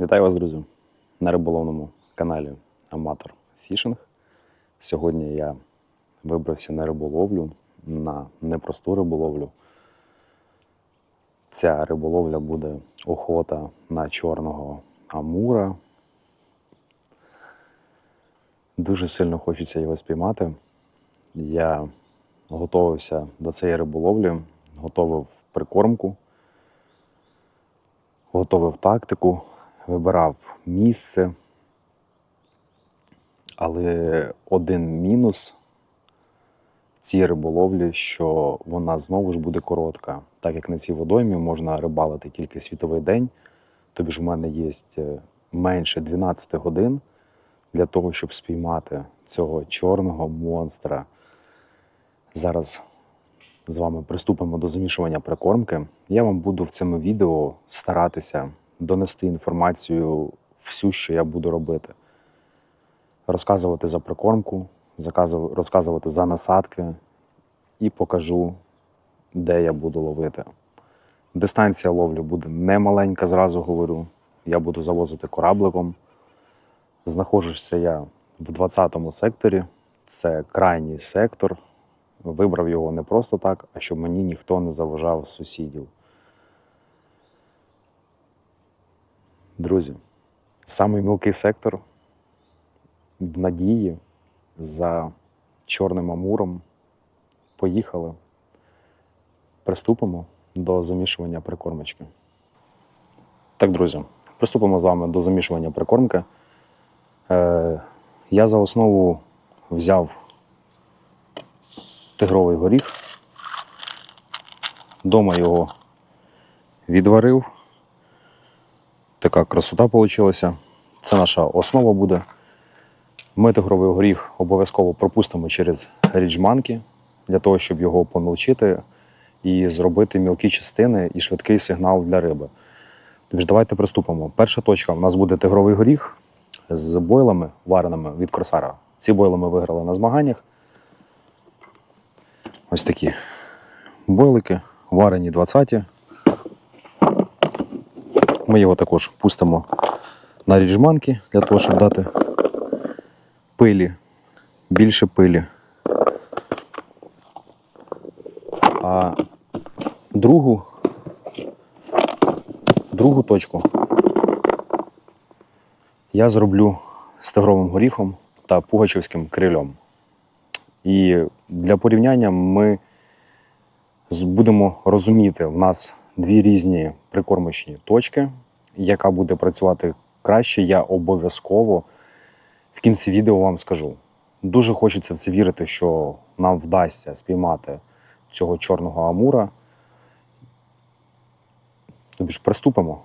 Вітаю вас, друзі, на риболовному каналі Аматор Фішинг. Сьогодні я вибрався на риболовлю, на непросту риболовлю. Ця риболовля буде охота на чорного амура. Дуже сильно хочеться його спіймати. Я готувався до цієї риболовлі, готував прикормку, готував тактику, вибирав місце. Але один мінус в цій риболовлі, що вона знову ж буде коротка. Так як на цій водоймі можна рибалити тільки світовий день, тобі ж в мене є менше 12 годин для того, щоб спіймати цього чорного монстра. Зараз з вами приступимо до замішування прикормки. Я вам буду в цьому відео старатися донести інформацію всю, що я буду робити. Розказувати за прикормку, розказувати за насадки і покажу, де я буду ловити. Дистанція ловлі буде немаленька, зразу говорю. Я буду завозити корабликом. Знаходжуся я в 20-му секторі. Це крайній сектор. Вибрав його не просто так, а щоб мені ніхто не заважав сусідів. Друзі, самий мілкий сектор в надії за чорним амуром. Поїхали. Приступимо до замішування прикормочки. Так, друзі, приступимо з вами до замішування прикормки. Е, я за основу взяв тигровий горіх. Дома його відварив. Така красота вийшла. Це наша основа буде. Ми тигровий горіх обов'язково пропустимо через ріджманки для того, щоб його помілчити і зробити мілкі частини і швидкий сигнал для риби. Тож давайте приступимо. Перша точка у нас буде тигровий горіх з бойлами вареними від кросара. Ці бойли ми виграли на змаганнях. Ось такі бойлики, варені 20. Ми його також пустимо на ріжманки для того, щоб дати пилі, більше пилі. А другу, другу точку я зроблю з тигровим горіхом та пугачівським крильом. І для порівняння ми будемо розуміти, в нас дві різні прикормочні точки, яка буде працювати краще, я обов'язково в кінці відео вам скажу. Дуже хочеться в це вірити, що нам вдасться спіймати цього чорного амура. Тобі ж приступимо.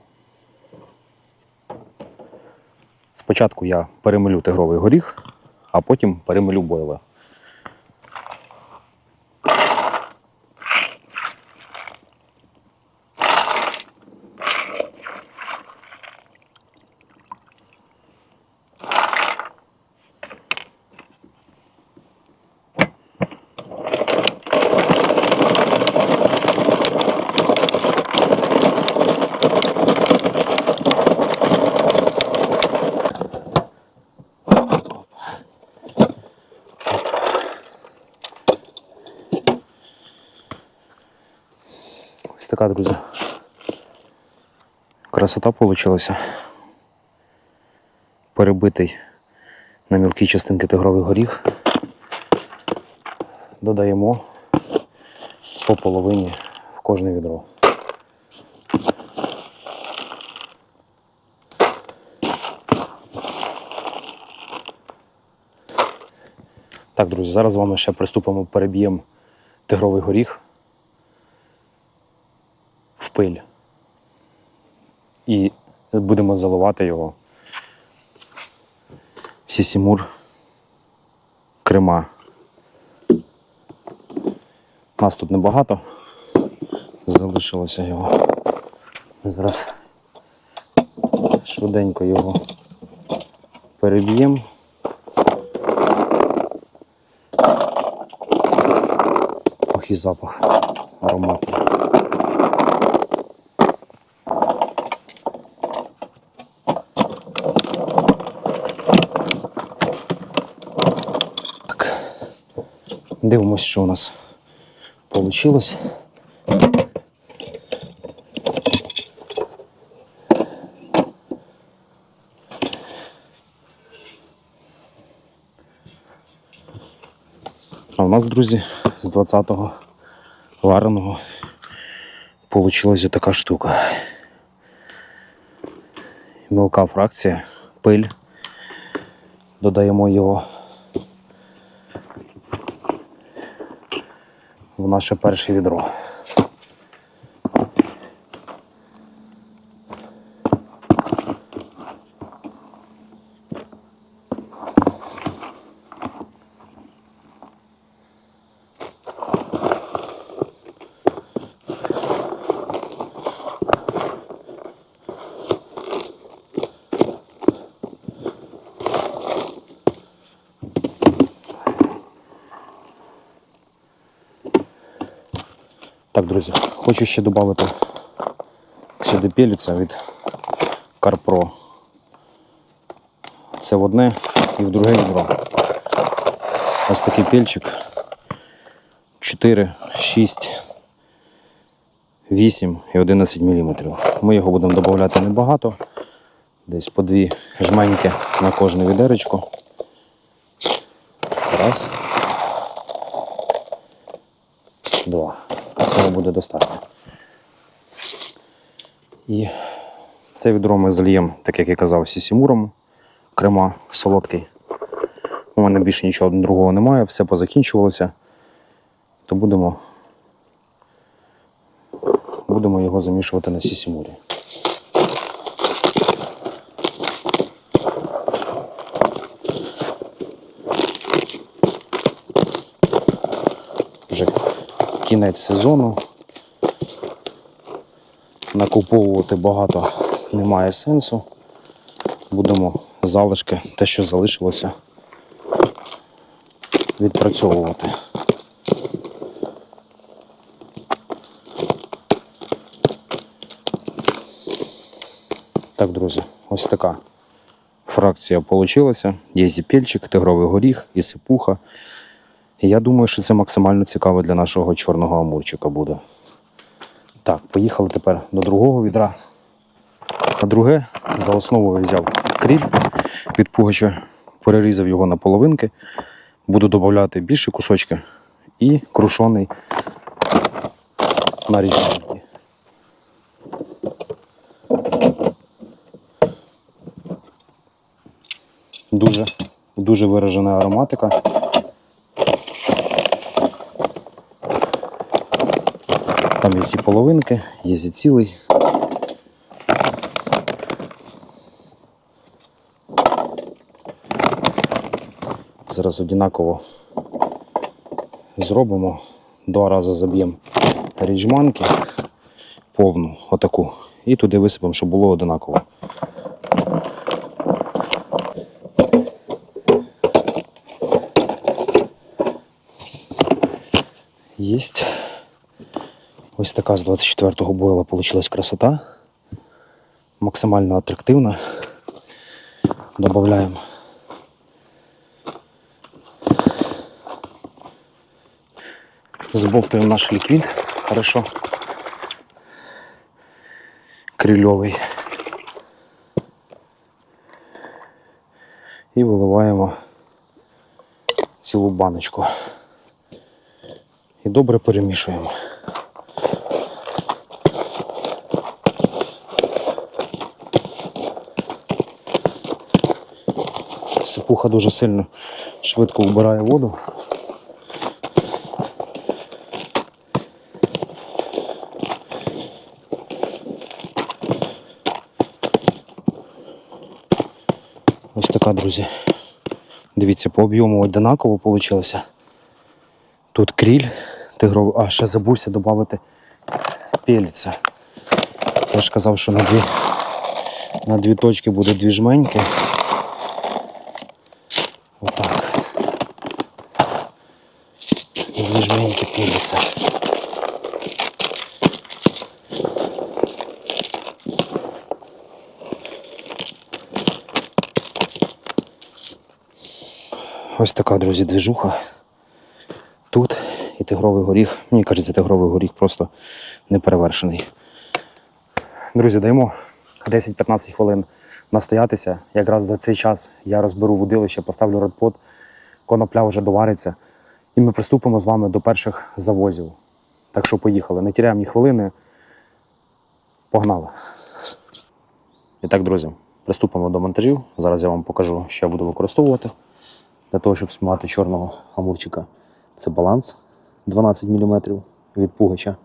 Спочатку я перемилю тигровий горіх, а потім перемилю бойли. Така, друзі. Красота вийшла. Перебитий на мілкі частинки тигровий горіх. Додаємо по половині в кожне відро. Так, друзі, зараз з вами ще приступимо, переб'ємо тигровий горіх пиль. І будемо заливати його. Сісімур крема. Нас тут небагато. Залишилося його. Зараз швиденько його переб'ємо. Ох і запах ароматний. Дивимось, що у нас вийшло. А у нас, друзі, з 20-го вареного получилась така штука. Мілка фракція, пиль. Додаємо його наше перше відро. Друзі, хочу ще додати сюди пеліця від CarPro. Це в одне і в друге відро. Ось такий пельчик. 4, 6, 8 і 11 мм. Ми його будемо додати небагато. Десь по дві жменьки на кожне відеречко. Раз. Два. Цього буде достатньо. І це відро ми зальємо, так як я казав, сісімуром. Крема солодкий. У мене більше нічого другого немає, все позакінчувалося. То будемо, будемо його замішувати на сісімурі. Кінець сезону. Накуповувати багато немає сенсу. Будемо залишки, те, що залишилося, відпрацьовувати. Так, друзі, ось така фракція вийшла. Є зіпельчик, тигровий горіх і сипуха. Я думаю, що це максимально цікаво для нашого чорного амурчика буде. Так, поїхали тепер до другого відра. А друге за основу я взяв кріль від пугача, перерізав його на половинки. Буду додати більше кусочки і крушений на різні. Дуже, дуже виражена ароматика. Там є і половинки, є і цілий. Зараз однаково зробимо. Два рази заб'ємо ріджманки повну, отаку, і туди висипемо, щоб було однаково. Єсть. Ось така з 24-го бойла вийшла красота. Максимально атрактивна. Добавляємо. Збовтуємо наш ліквід. Хорошо. Крильовий. І виливаємо цілу баночку. І добре перемішуємо. Сипуха дуже сильно швидко вбирає воду. Ось така, друзі. Дивіться, по об'єму однаково вийшло. Тут кріль тигровий. А, ще забувся додати пеліця. Я ж казав, що на дві, на дві точки буде дві жменьки. Отак. І дві жменьки пеліця. Ось така, друзі, двіжуха. Тут і тигровий горіх. Мені кажеться, тигровий горіх просто неперевершений. Друзі, даємо 10-15 хвилин настоятися. Якраз за цей час я розберу водилище, поставлю родпот, конопля вже довариться. І ми приступимо з вами до перших завозів. Так що поїхали. Не тіряємо ні хвилини. Погнали. І так, друзі, приступимо до монтажів. Зараз я вам покажу, що я буду використовувати для того, щоб знімати чорного амурчика. Це баланс 12 мм від пугача,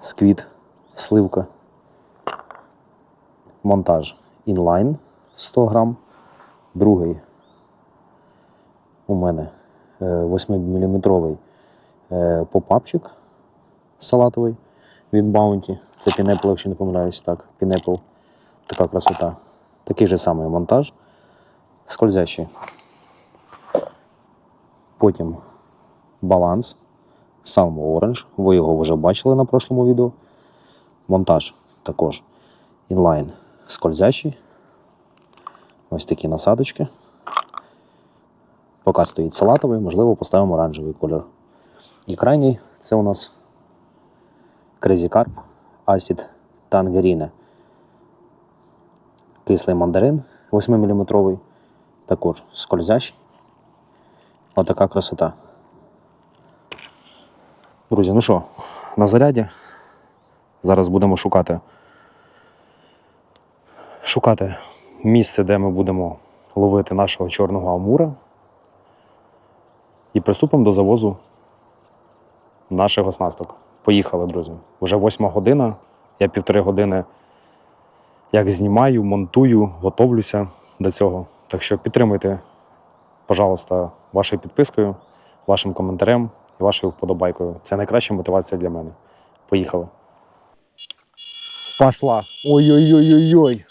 сквіт, сливка, монтаж інлайн 100 грам. Другий у мене 8-мм попапчик салатовий від Bounty. Це Pineapple, якщо не помиляюсь, так. Pineapple. Така красота. Такий же самий монтаж. Скользящий. Потім баланс. Salmo Orange. Ви його вже бачили на прошлому відео. Монтаж також інлайн скользящий. Ось такі насадочки. Поки стоїть салатовий, можливо, поставимо оранжевий кольор. І крайній це у нас Crazy Carp Acid Tangerine. Кислий мандарин 8-мм. Також скользящий. Отака красота. Друзі, ну що, на заряді. Зараз будемо шукати. Шукати місце, де ми будемо ловити нашого чорного амура. І приступимо до завозу наших оснасток. Поїхали, друзі. Уже восьма година. Я півтори години як знімаю, монтую, готовлюся до цього. Так що підтримуйте, пожалуйста, вашою підпискою, вашим коментарем і вашою вподобайкою. Це найкраща мотивація для мене. Поїхали. Пошла. Ой-ой-ой-ой-ой.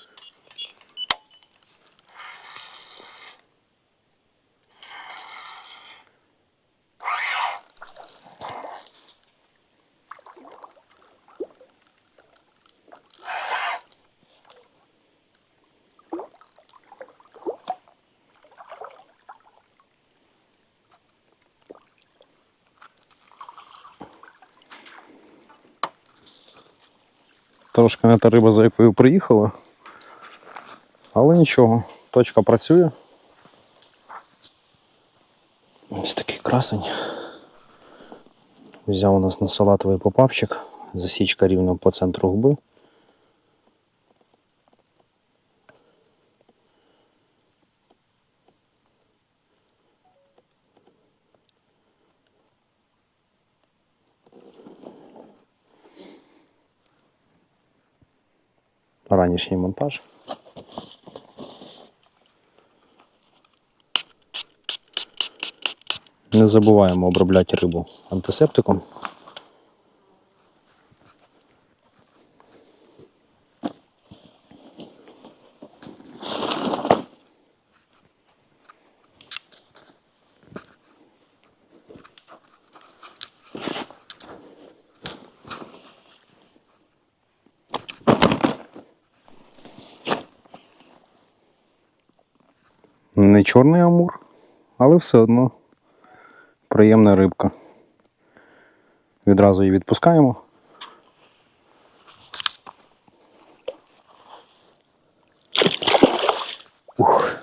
Трошки не та риба, за якою приїхала. Але нічого, точка працює. Ось такий красень. Взяв у нас на салатовий попапчик, засічка рівно по центру губи. Ранішній монтаж. Не забуваємо обробляти рибу антисептиком. Не чорний амур, але все одно приємна рибка. Відразу її відпускаємо. Ух,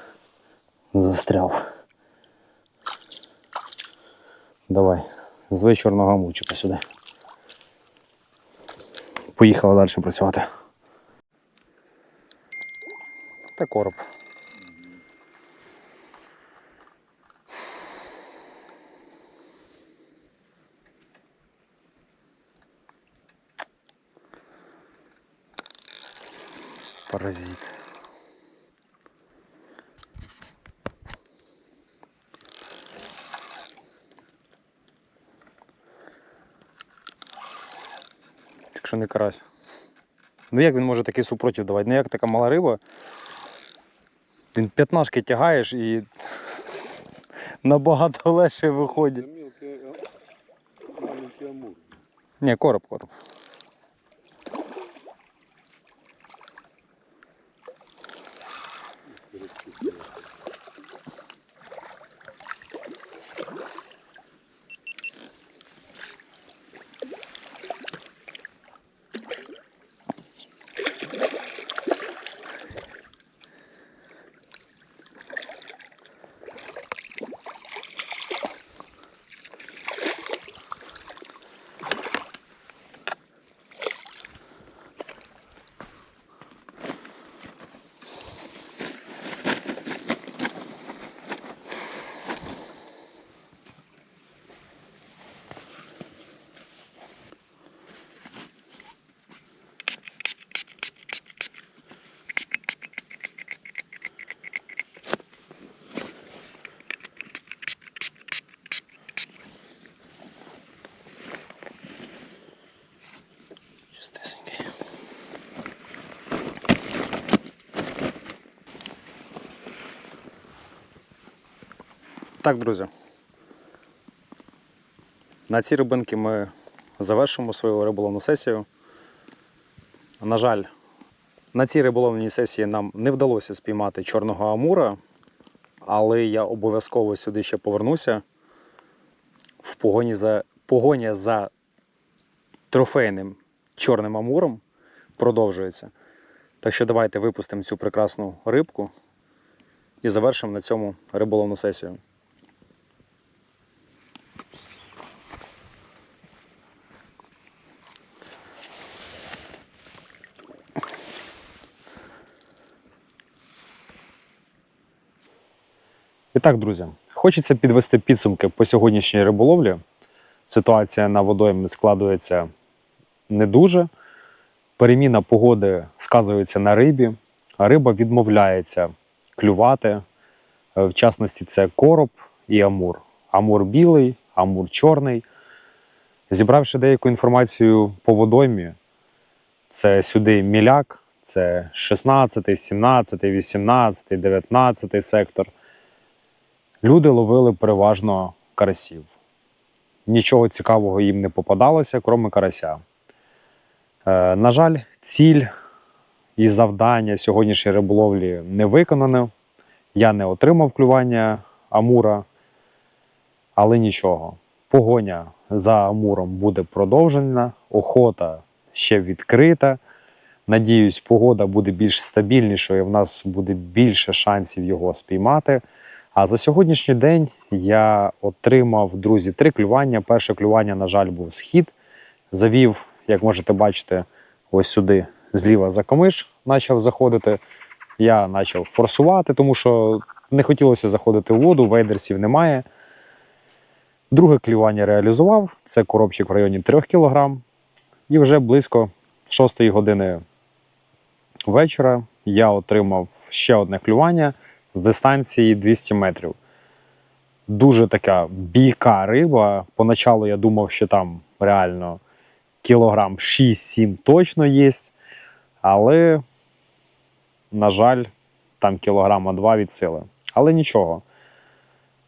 застряв. Давай, звей чорного амурчика сюди. Поїхали далі працювати. Та короб. Паразит. Так що не карась. Ну як він може такий супротив давати? Ну як така мала риба? Ти п'ятнашки тягаєш і набагато легше виходить. Амур. Ні, короб, короб. Так, друзі. На цій рибинки ми завершимо свою риболовну сесію. На жаль, на цій риболовній сесії нам не вдалося спіймати чорного амура, але я обов'язково сюди ще повернуся в погоні за, погоня за трофейним чорним амуром продовжується. Так що давайте випустимо цю прекрасну рибку і завершимо на цьому риболовну сесію. І так, друзі, хочеться підвести підсумки по сьогоднішній риболовлі. Ситуація на водоймі складується не дуже. Переміна погоди сказується на рибі, а риба відмовляється клювати. Е, В частності, це короб і амур. Амур білий, амур чорний. Зібравши деяку інформацію по водоймі, це сюди міляк, це 16, 17, 18, 19 сектор. Люди ловили переважно карасів. Нічого цікавого їм не попадалося, крім карася. Е, на жаль, ціль і завдання сьогоднішньої риболовлі не виконано. Я не отримав клювання Амура, але нічого. Погоня за Амуром буде продовжена, охота ще відкрита. Надіюсь, погода буде більш стабільнішою, і в нас буде більше шансів його спіймати. А за сьогоднішній день я отримав, друзі, три клювання. Перше клювання, на жаль, був схід. Завів, як можете бачити, ось сюди зліва за камиш почав заходити. Я почав форсувати, тому що не хотілося заходити в воду, вейдерсів немає. Друге клювання реалізував. Це коробчик в районі 3 кг. І вже близько 6 години вечора я отримав ще одне клювання з дистанції 200 метрів. Дуже така бійка риба. Поначалу я думав, що там реально кілограм 6-7 точно є. Але, на жаль, там кілограма 2 від сили. Але нічого.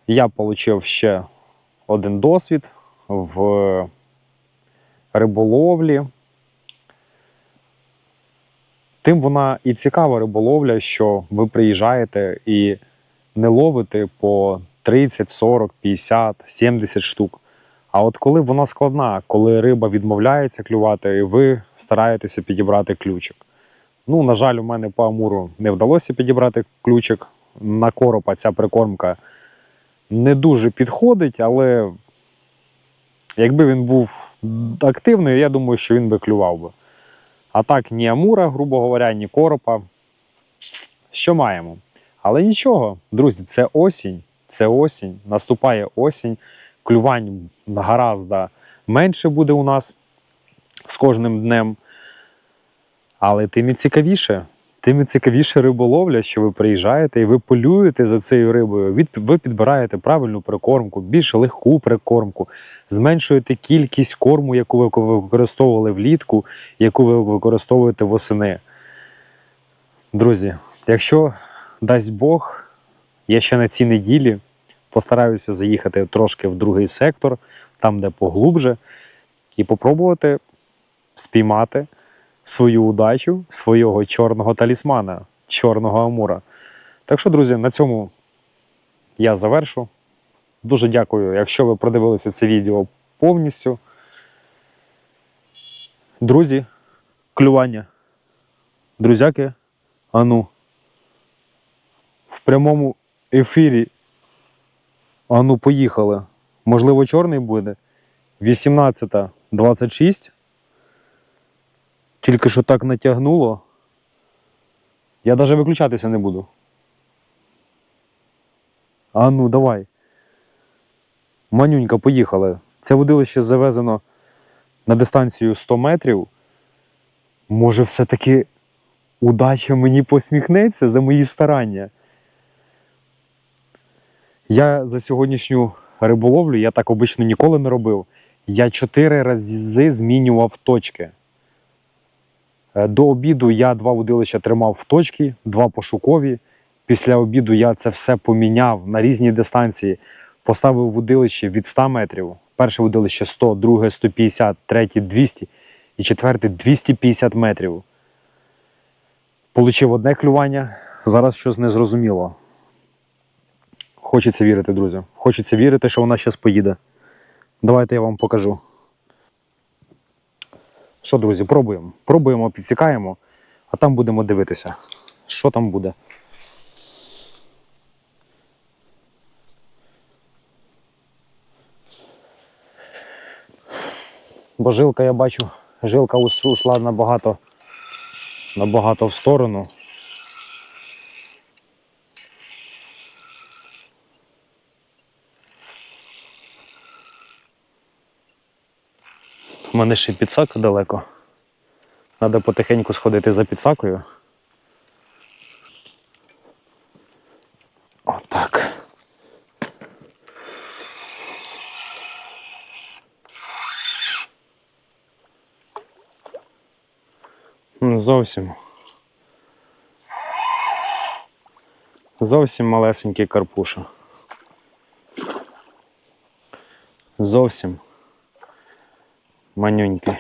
Я отримав ще один досвід в риболовлі. Тим вона і цікава риболовля, що ви приїжджаєте і не ловите по 30, 40, 50, 70 штук. А от коли вона складна, коли риба відмовляється клювати, і ви стараєтеся підібрати ключик. Ну, на жаль, у мене по амуру не вдалося підібрати ключик. На коропа ця прикормка не дуже підходить, але якби він був активний, я думаю, що він би клював би. А так, ні амура, грубо говоря, ні коропа. Що маємо? Але нічого, друзі, це осінь. Це осінь. Наступає осінь. Клювань гораздо менше буде у нас з кожним днем. Але тим і цікавіше. Тим і цікавіше риболовля, що ви приїжджаєте і ви полюєте за цією рибою. Ви підбираєте правильну прикормку, більш легку прикормку, зменшуєте кількість корму, яку ви використовували влітку, яку ви використовуєте восени. Друзі, якщо дасть Бог, я ще на цій неділі постараюся заїхати трошки в другий сектор, там, де поглубже, і попробувати спіймати свою удачу свого чорного талісмана, чорного амура. Так що, друзі, на цьому я завершу. Дуже дякую, якщо ви продивилися це відео повністю. Друзі, клювання. Друзяки, ану. В прямому ефірі. Ану, поїхали. Можливо, чорний буде. 18.26. Тільки що так натягнуло. Я навіть виключатися не буду. А ну, давай. Манюнька, поїхали. Це водилище завезено на дистанцію 100 метрів. Може, все-таки удача мені посміхнеться за мої старання. Я за сьогоднішню риболовлю, я так обично ніколи не робив. Я чотири рази змінював точки. Е, До обіду я два водилища тримав в точці, два пошукові. Після обіду я це все поміняв на різні дистанції. Поставив вудилище від 100 метрів. Перше вудилище 100, друге 150, третє 200 і четверте 250 метрів. Получив одне клювання, зараз щось незрозуміло. Хочеться вірити, друзі. Хочеться вірити, що вона зараз поїде. Давайте я вам покажу. Що, друзі, пробуємо. Пробуємо, підсікаємо, а там будемо дивитися, що там буде. Бо жилка, я бачу, жилка ушла набагато, набагато в сторону. Мене ще підсака далеко. Треба потихеньку сходити за підсакою. Отак. Зовсім. Зовсім малесенький карпуша. Зовсім манюнький.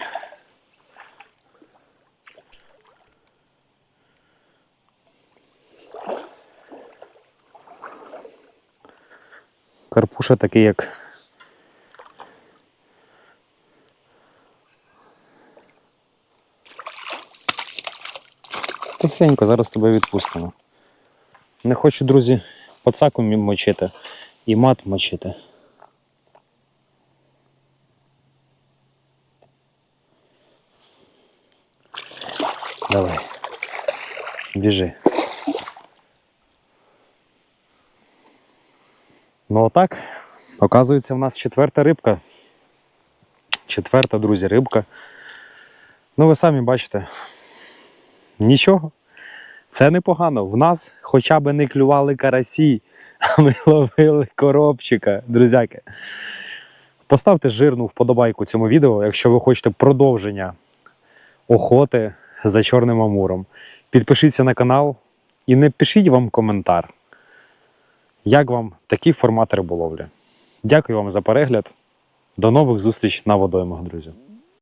Карпуша такий, як. Тихенько, зараз тебе відпустимо. Не хочу, друзі, пацаку мочити і мат мочити. Давай. Біжи. Ну отак. Оказується, в нас четверта рибка. Четверта, друзі, рибка. Ну, ви самі бачите. Нічого. Це непогано. В нас хоча б не клювали карасі, а ми ловили коробчика, друзяки. Поставте жирну вподобайку цьому відео, якщо ви хочете продовження охоти за чорним амуром. Підпишіться на канал і не пишіть вам коментар. Як вам такий формат риболовлі? Дякую вам за перегляд. До нових зустріч на водоймах, друзі.